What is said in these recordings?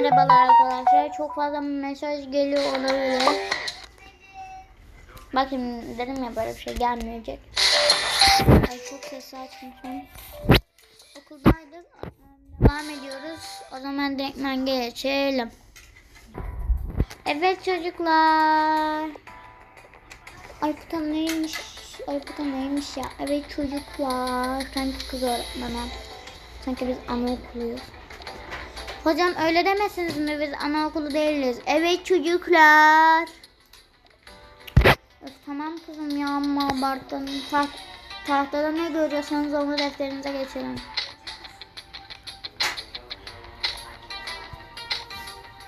merhabalar arkadaşlar. Çok fazla mesaj geliyor olabilir. Bakın dedim ya böyle bir şey gelmeyecek. Ay çok sesli açmışım. Okuldaydık. Devam ediyoruz. O zaman direktmen geçelim. Evet çocuklar. Aykut'a neymiş? Aykut'a neymiş ya? Evet çocuklar. Sanki kız öğretmenim. Sanki biz anaokuluyuz. Hocam öyle demesiniz mi? Biz anaokulu değiliz. Evet çocuklar. Öf, tamam kızım ya amma abarttın. Taht tahtada ne görüyorsanız onu defterinize geçirin.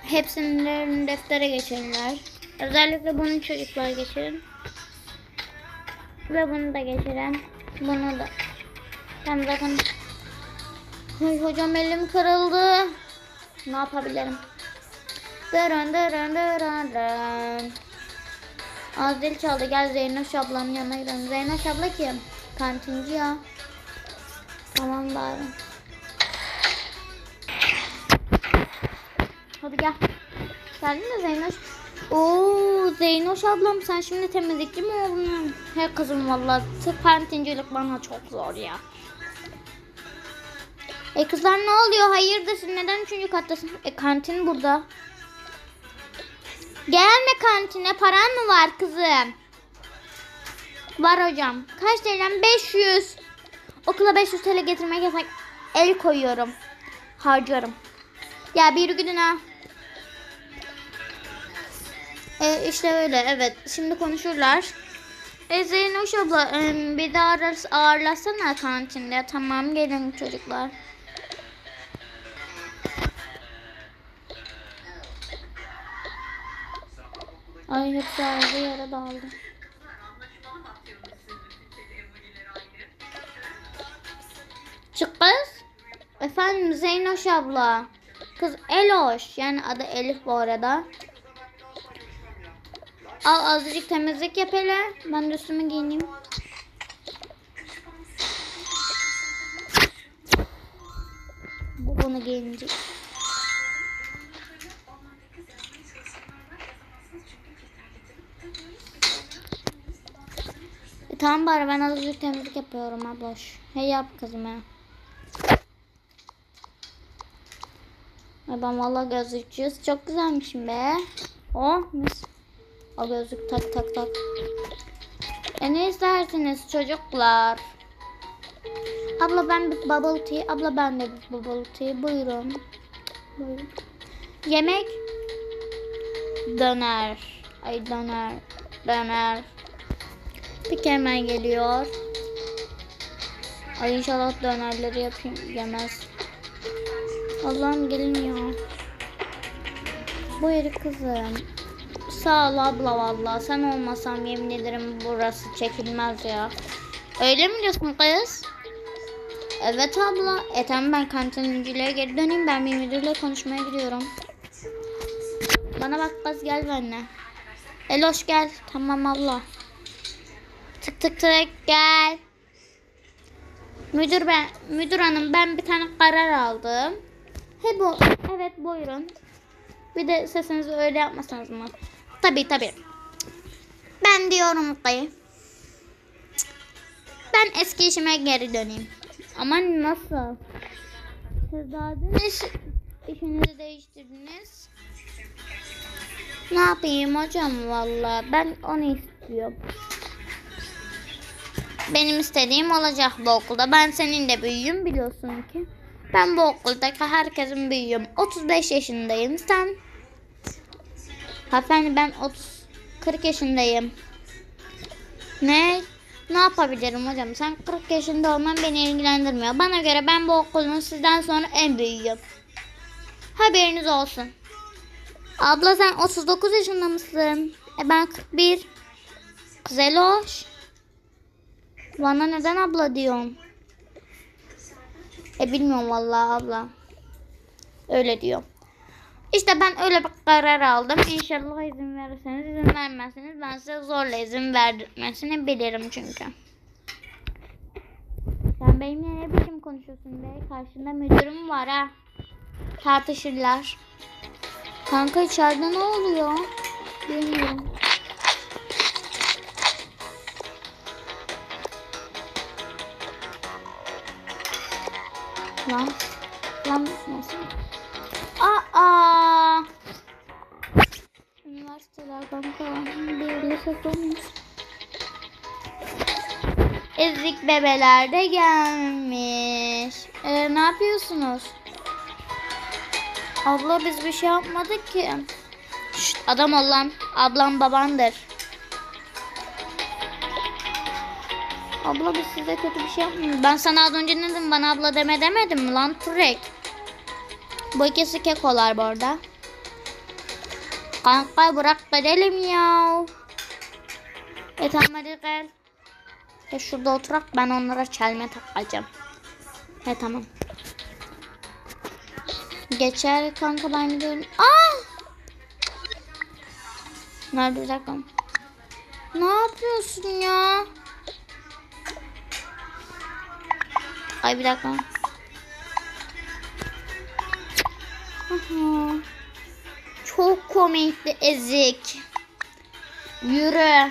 Hepsini deftere geçirirler. Özellikle bunu çocuklar geçirin. Ve bunu da geçirin. Bunu da. Ben zaten... Ay hocam elim kırıldı. Ne yapabilirim? Dırın dırın dırın dırın. Az zil çaldı. Gel Zeynoş ablanın yanına gidelim. Zeynoş abla kim? Kantinci ya. Tamam bari. Hadi gel. Geldin mi Zeynoş? Oo Zeynoş ablam sen şimdi temizlikçi mi oldun? He kızım vallahi tıp kantincilik bana çok zor ya. E kızlar ne oluyor? Hayırdır siz neden üçüncü kattasın? E kantin burada. Gelme kantine paran mı var kızım? Var hocam. Kaç TL'm? 500. Okula 500 TL getirmek yasak. El koyuyorum. Harcarım. Ya bir gidin ha. E, işte öyle evet. Şimdi konuşurlar. E Zeynoş abla e, bir arar, ağırlasana kantinde. Tamam gelin çocuklar. Ay hepsi ayrı yere dağıldı. Çık kız. Efendim Zeynoş abla. Kız Eloş. Yani adı Elif bu arada. Al azıcık temizlik yap hele. Ben de üstümü giyineyim. Bu bunu giyinecek. Tamam bari ben azıcık temizlik yapıyorum abloş. Hey yap kızım ya. Ay ben valla gözlükçüyüz. Çok güzelmişim be. Oh mis. O gözlük tak tak tak. E ne istersiniz çocuklar? Abla ben bir bubble tea. Abla ben de bir bubble tea. Buyurun. Buyurun. Yemek. Döner. Ay döner. Döner. Hemen geliyor. Ay inşallah dönerleri yapayım. Yemez. Allah'ım gelmiyor. Buyur kızım. Sağ ol abla valla. Sen olmasan yemin ederim burası çekilmez ya. Öyle mi diyorsun kız? Evet abla. E tamam ben kantinciliğe geri döneyim. Ben bir müdürle konuşmaya gidiyorum. Bana bak kız gel benimle. Eloş gel. Tamam abla. Tık tık tık gel. Müdür ben, müdür hanım ben bir tane karar aldım. He bu, evet buyurun. Bir de sesinizi öyle yapmasanız mı? Tabii tabii. Ben diyorum ki ben eski işime geri döneyim. Ama nasıl? Siz daha iş, işinizi değiştirdiniz. Ne yapayım hocam valla ben onu istiyorum. Benim istediğim olacak bu okulda. Ben senin de büyüğüm biliyorsun ki. Ben bu okuldaki herkesin büyüğüm. 35 yaşındayım. Sen? Hanımefendi ben 30 40 yaşındayım. Ne? Ne yapabilirim hocam? Sen 40 yaşında olman beni ilgilendirmiyor. Bana göre ben bu okulun sizden sonra en büyüğüm. Haberiniz olsun. Abla sen 39 yaşında mısın? E ben 41. Kız Eloş. Bana neden abla diyorsun? E bilmiyorum vallahi abla. Öyle diyor. İşte ben öyle bir karar aldım. İnşallah izin verirseniz izin vermezseniz ben size zorla izin vermesini bilirim çünkü. Sen benimle ne biçim konuşuyorsun be? Karşında müdürüm var ha. Tartışırlar. Kanka içeride ne oluyor? Bilmiyorum. Lan. Lan nasıl? Aa! Üniversiteler kanka. Bir lise olmuş. Ezik bebeler de gelmiş. Ee, ne yapıyorsunuz? Abla biz bir şey yapmadık ki. Şşt, adam ol lan. Ablam babandır. Abla biz size kötü bir şey yapmıyoruz. Ben sana az önce ne dedim? Bana abla deme demedim mi lan Turek? Bu ikisi kekolar bu arada. Kanka bırak gidelim ya. E tamam hadi gel. E şurada oturak ben onlara çelme takacağım. He tamam. Geçer kanka ben gidiyorum. Aa! Nerede bir dakika. Ne yapıyorsun ya? Ay bir dakika. Aha. Çok komikti ezik. Yürü.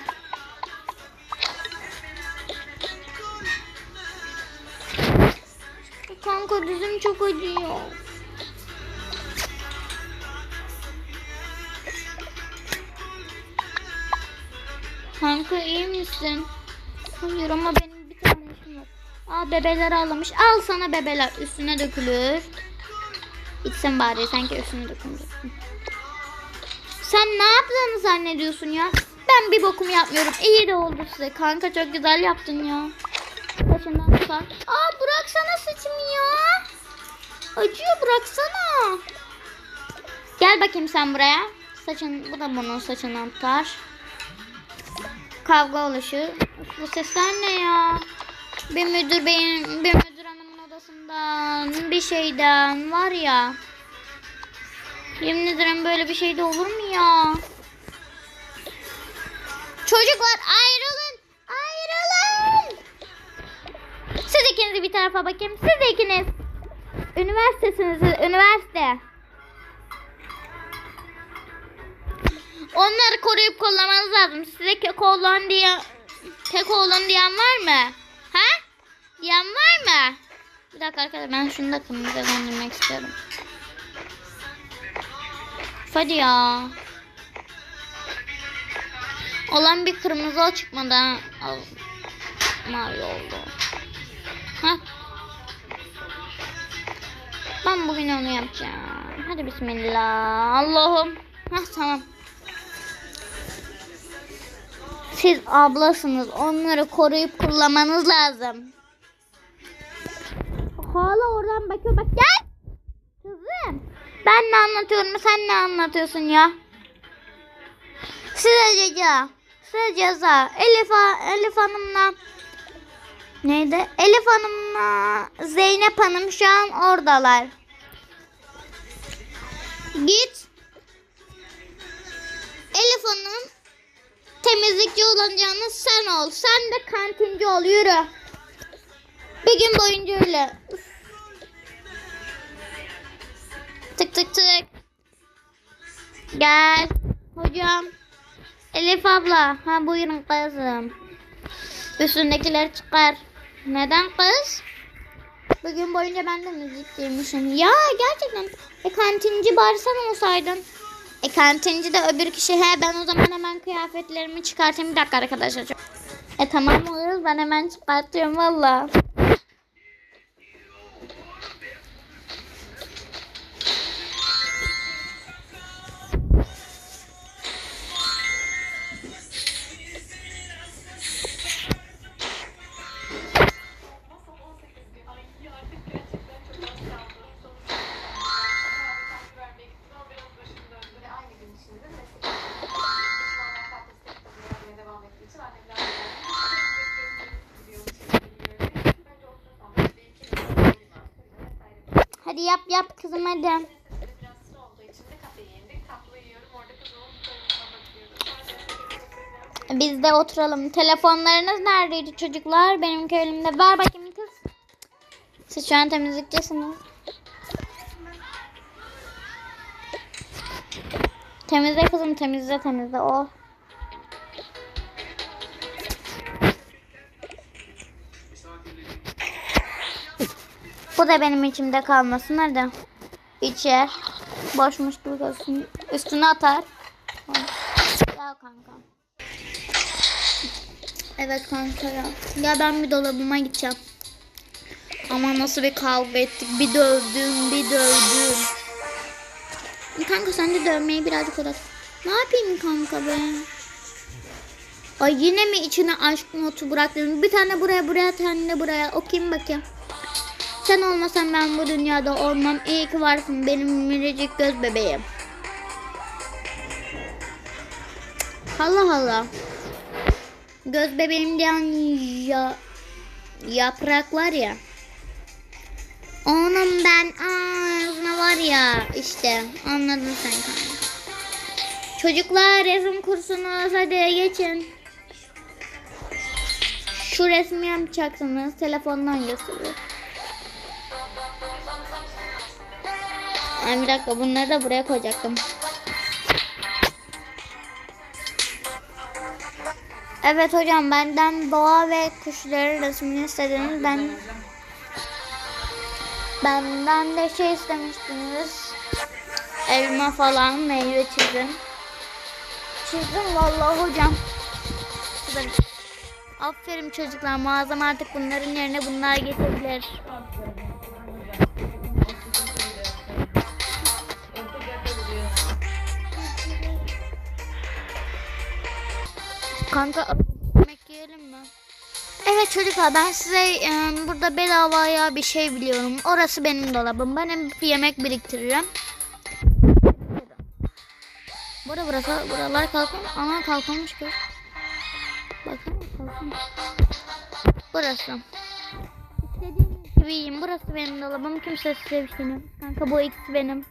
Kanka dizim çok acıyor. Kanka iyi misin? Hayır ama benim Aa bebeler ağlamış. Al sana bebeler. Üstüne dökülür. İçsen bari sanki üstüne dökülür. Sen ne yaptığını zannediyorsun ya? Ben bir bokum yapmıyorum. İyi de oldu size. Kanka çok güzel yaptın ya. Başından tutar. Aa bıraksana saçımı ya. Acıyor bıraksana. Gel bakayım sen buraya. Saçın, bu da bunun saçından tutar. Kavga oluşur. Bu sesler ne ya? Bir müdür beyin, bir müdür hanımın odasından, bir şeyden var ya. Yemin ederim böyle bir şey de olur mu ya? Çocuklar ayrılın. Ayrılın. Siz ikiniz bir tarafa bakayım. Siz de ikiniz. Üniversitesiniz. Üniversite. Onları koruyup kollamanız lazım. Size keko olan diye keko olan diyen var mı? Ha? Diyen var mı? Bir dakika arkadaşlar ben şunu da kırmızı döndürmek istiyorum. Hadi ya. Olan bir kırmızı o çıkmadı. Al. Mavi oldu. Ha? Ben bugün onu yapacağım. Hadi bismillah. Allah'ım. Hah tamam. Siz ablasınız. Onları koruyup kullanmanız lazım. Hala oradan bakıyor. Bak gel. Kızım. Ben ne anlatıyorum sen ne anlatıyorsun ya? Size ceza. Size ceza. Elif, Elif Hanım'la neydi? Elif Hanım'la Zeynep Hanım şu an oradalar. Git. Elif Hanım temizlikçi olacağını sen ol. Sen de kantinci ol. Yürü. Bir gün boyunca öyle. Tık tık tık. Gel. Hocam. Elif abla. Ha buyurun kızım. Üstündekileri çıkar. Neden kız? Bugün boyunca ben de müzikliymişim. Ya gerçekten. E kantinci bari sen olsaydın. E kantinci de öbür kişi. He ben o zaman hemen kıyafetlerimi çıkartayım. Bir dakika arkadaşlar. E tamam olur ben hemen çıkartıyorum valla. Yap kızım hadi. Biz de oturalım. Telefonlarınız neredeydi çocuklar? Benimki elimde. Ver bakayım kız. Siz şu an temizlikçisiniz. Temizle kızım temizle temizle o. da benim içimde kalmasın hadi. İçer. Boşmuş gibi gözsün. Üstüne atar. Gel kanka. Evet kanka ya. Ya ben bir dolabıma gideceğim. Ama nasıl bir kavga ettik. Bir dövdüm, bir dövdüm. Kanka sen de dövmeyi birazcık uğraş. Ne yapayım kanka be? Ay yine mi içine aşk notu bıraktın? Bir tane buraya, buraya, tane buraya. Okuyayım bakayım. Sen olmasan ben bu dünyada olmam. İyi ki varsın benim minicik göz bebeğim. Allah Allah. Göz bebeğim diyen ya, yaprak var ya. Onun ben ağzına var ya işte anladın sen kanka. Çocuklar resim kursunuz hadi geçin. Şu resmi yapacaksınız telefondan gösteriyor. Ay bir dakika bunları da buraya koyacaktım. Evet hocam benden doğa ve kuşları resmini istediniz. Ben benden de şey istemiştiniz. Elma falan meyve çizim. Çizdim vallahi hocam. Aferin çocuklar mağazam artık bunların yerine bunlar getirebilir. Kanka yemek yiyelim mi? Evet çocuklar ben size e, burada bedavaya bir şey biliyorum. Orası benim dolabım. Ben bir yemek biriktiririm. Burada burası buralar kalkın. Ana kalkılmış kız. Bakın kalkın. Burası. İstediğiniz gibi. Burası benim dolabım. Kimse size bir şey. Kanka bu ikisi benim.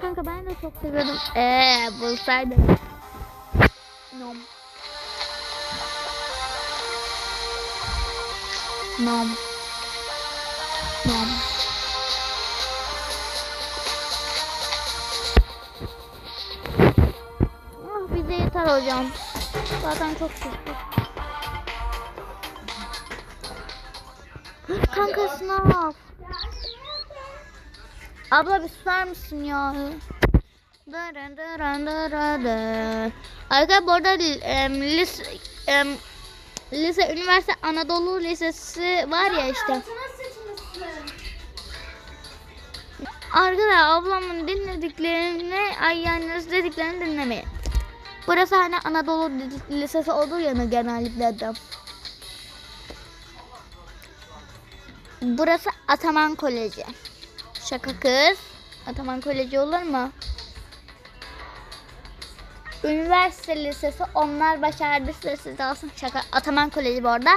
Kanka ben de çok seviyordum. Eee bulsaydım. Nom. Nom. Nom. Ah bize yeter hocam. Zaten çok şiştik. Kanka sınav. Abla bir susar mısın ya? Arkadaşlar bu arada em, lise, em, lise, üniversite Anadolu Lisesi var ya işte. Arkadaşlar ablamın dinlediklerini, ay yani dediklerini dinlemeyin. Burası hani Anadolu Lisesi olur ya genellikle de. Burası Ataman Koleji. Şaka kız. Ataman Koleji olur mu? Üniversite lisesi onlar başardı siz olsun. Şaka. Ataman Koleji bu arada.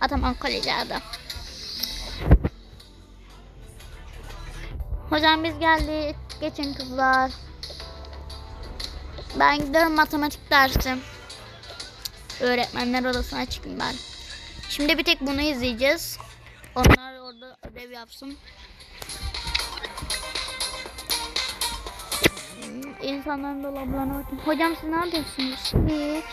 Ataman Koleji adı. Hocam biz geldik. Geçin kızlar. Ben gidiyorum matematik dersi. Öğretmenler odasına çıkayım ben. Şimdi bir tek bunu izleyeceğiz. Onlar orada ödev yapsın. İnsanların dolaplarına bakın. Hocam siz ne yapıyorsunuz? Hiç.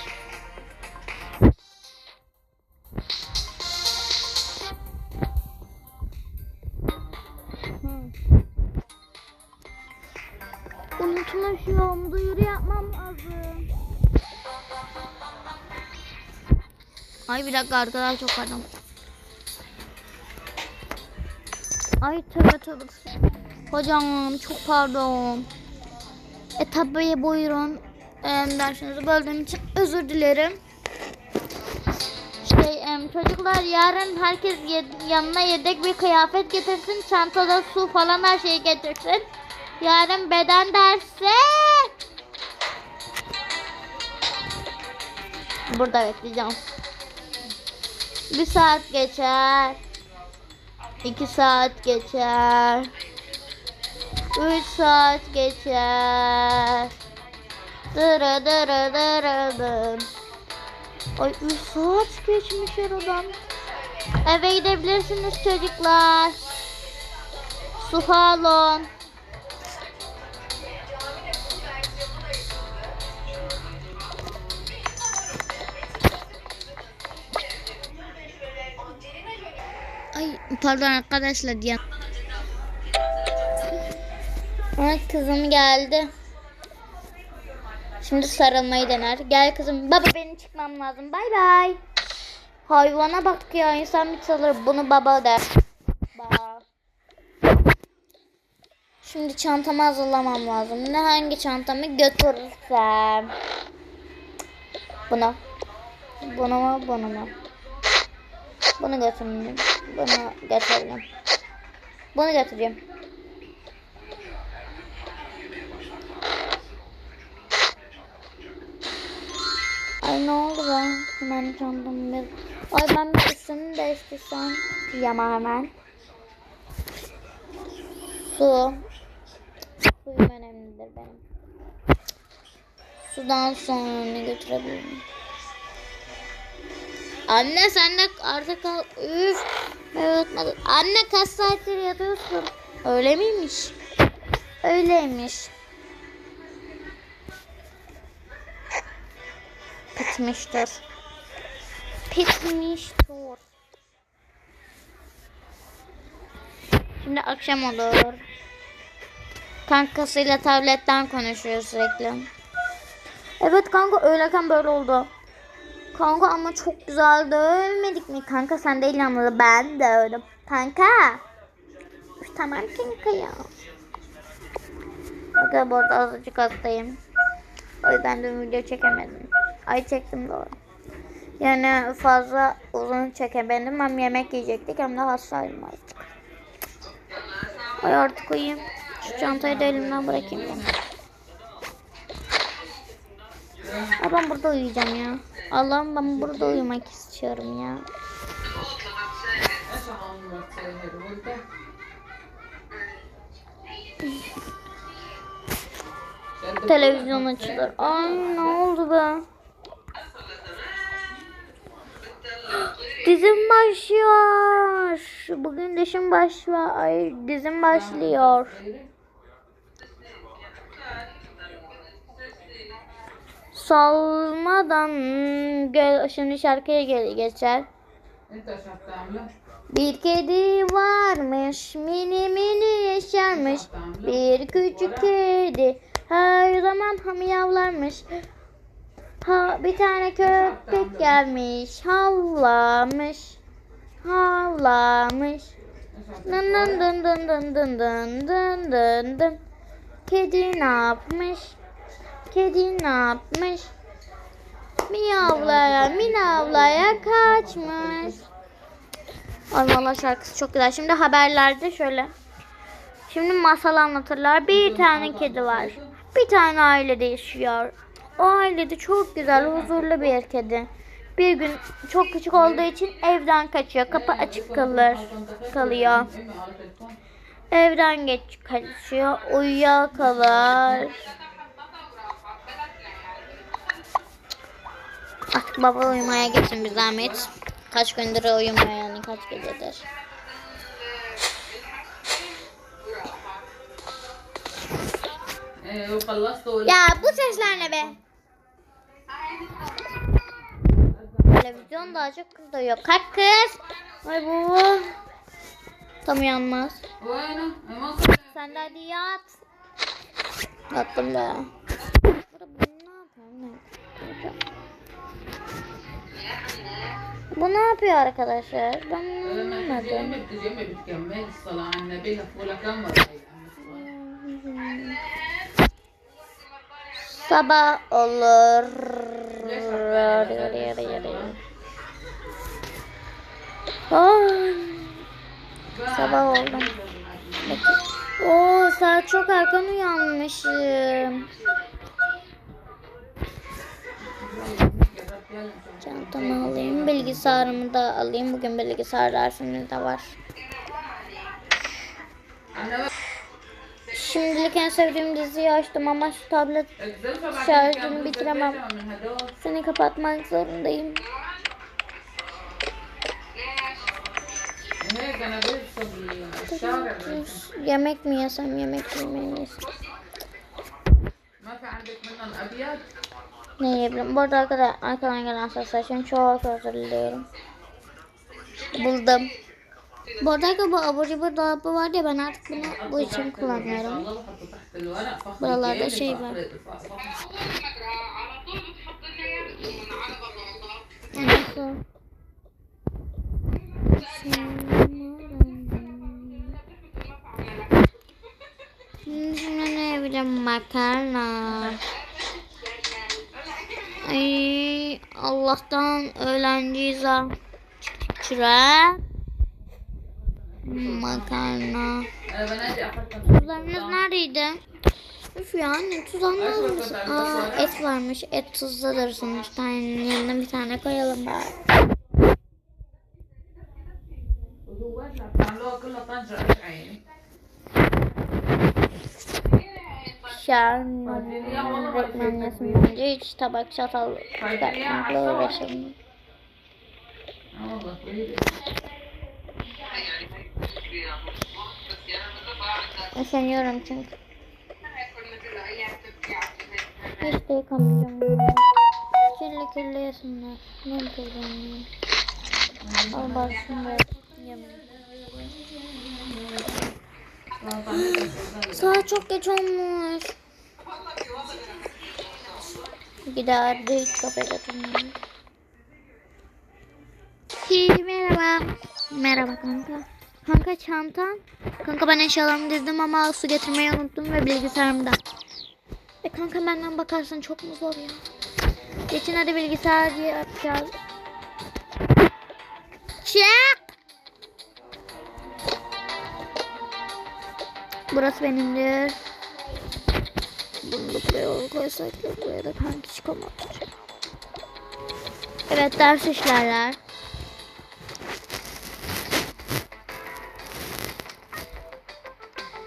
Unutmuşum. Duyuru yapmam lazım. Ay bir dakika arkadaşlar çok pardon. Ay tövbe tövbe. Hocam çok pardon. E tabii buyurun. E, dersinizi böldüğüm için özür dilerim. Şey em, çocuklar yarın herkes yanına yedek bir kıyafet getirsin. Çantada su falan her şeyi getirsin. Yarın beden dersi. Burada bekleyeceğim. Bir saat geçer. iki saat geçer. 3 saat geçer. Dırı dırı dırı dır. Ay 3 saat geçmiş aradan. Eve gidebilirsiniz çocuklar. Suhalon. Ay pardon arkadaşlar ya. Evet kızım geldi. Şimdi sarılmayı dener. Gel kızım. Baba benim çıkmam lazım. Bay bay. Hayvana bak ya insan bir salır bunu baba der. Şimdi çantamı hazırlamam lazım. Ne hangi çantamı götürürsem. Bunu. Bunu mu bunu mu? Bunu götüreyim. Bunu götürelim. Bunu götüreyim. Ay ne oldu ben? Hemen çantamı bir... Ay ben bir üstümü değiştirsem. Yama hemen. Su. Suyum önemlidir benim. Sudan sonra ne götürebilirim? Anne sen de artık kal. Üf. Anne kaç saattir yatıyorsun? Öyle miymiş? Öyleymiş. Bitmiştir. Bitmiştir. Şimdi akşam olur. Kankasıyla tabletten konuşuyor sürekli. Evet kanka öyleyken böyle oldu. Kanka ama çok güzel dövmedik mi? Kanka sen de inanmadı ben de öyle. Kanka. Tamam kanka ya. Bakın bu arada azıcık hastayım. O yüzden de video çekemedim. Ay çektim doğru. Yani fazla uzun çekemedim. Hem yemek yiyecektik hem de hastaydım artık. Ay artık uyuyayım. Şu çantayı da elimden bırakayım ben. Ay ben burada uyuyacağım ya. Allah'ım ben burada uyumak istiyorum ya. Televizyon açılır. Ay ne oldu be? Dizim başlıyor. Bugün dişim başlıyor. Ay dizim başlıyor. Salmadan gel şimdi şarkıya gel geçer. Bir kedi varmış, mini mini yaşarmış. Bir küçük kedi her zaman hamiyavlarmış. Ha, bir tane köpek gelmiş, havlamış, havlamış. Dın dın dın dın dın dın dın dın dın dın. Kedi ne yapmış? Kedi ne yapmış? Miyavlaya, minavlaya kaçmış. Ay valla şarkısı çok güzel. Şimdi haberlerde şöyle. Şimdi masal anlatırlar. Bir tane kedi var. Bir tane ailede yaşıyor. O ailede çok güzel, huzurlu bir kedi. Bir gün çok küçük olduğu için evden kaçıyor. Kapı açık kalır, kalıyor. Evden geç kaçıyor. Uyuya kalır. Artık baba uyumaya geçsin bir zahmet. Kaç gündür uyumuyor yani kaç gecedir. Ya bu sesler ne be? Televizyon da açık kız da yok. Kalk kız. Ay bu. Tam yanmaz. Sen de hadi yat. Yattım da. Bu ne yapıyor arkadaşlar? Ben anlamadım. Sabah olur. Ay, sabah oldu. Oo saat çok erken uyanmışım. Çantamı alayım, bilgisayarımı da alayım. Bugün bilgisayar dersimiz de var. Şimdilik en sevdiğim diziyi açtım ama şu tablet şarjını bitiremem. Seni kapatmak zorundayım. yemek mi yesem yemek yemeyiz. Ne yiyebilirim? Bu arada arkada, arkadan gelen sesler için çok özür diliyorum. Buldum. Bu arada bu abur cubur dolabı var ya ben artık bunu bu için kullanıyorum. Buralarda şey var. Yani Şimdi ne yapacağım makarna. Ay Allah'tan öğrenciyiz ha. Çıra makarna. Tuzlarımız neredeydi? Üf ya anne tuzağımız Aa, et varmış. Et tuzludur sonuçta. Yani yanına bir tane koyalım bari. Şarkı öğretmenlesin bence hiç tabak çatal çıkartmakla uğraşalım. Üşeniyorum çünkü. Hiç de yıkamayacağım. Kirli kirli yesinler. Ne yapacağım ya? Al baksınlar. Saat çok geç olmuş. Gider büyük kafaya katılmıyor. Merhaba. Merhaba kanka. Kanka çantan. Kanka ben eşyalarımı dizdim ama su getirmeyi unuttum ve bilgisayarımda. E kanka benden bakarsan çok mu zor ya? Geçin hadi bilgisayar diye yapacağız. Çık! Burası benimdir. Bunu da buraya koysak da buraya da kanki çıkamaz. Evet ders işlerler.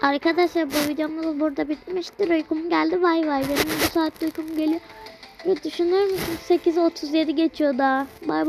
Arkadaşlar bu videomuz burada bitmiştir. Uykum geldi. Bay bay. Benim bu saatte uykum geliyor. Düşünür müsün 8.37 geçiyor daha. Bay bay.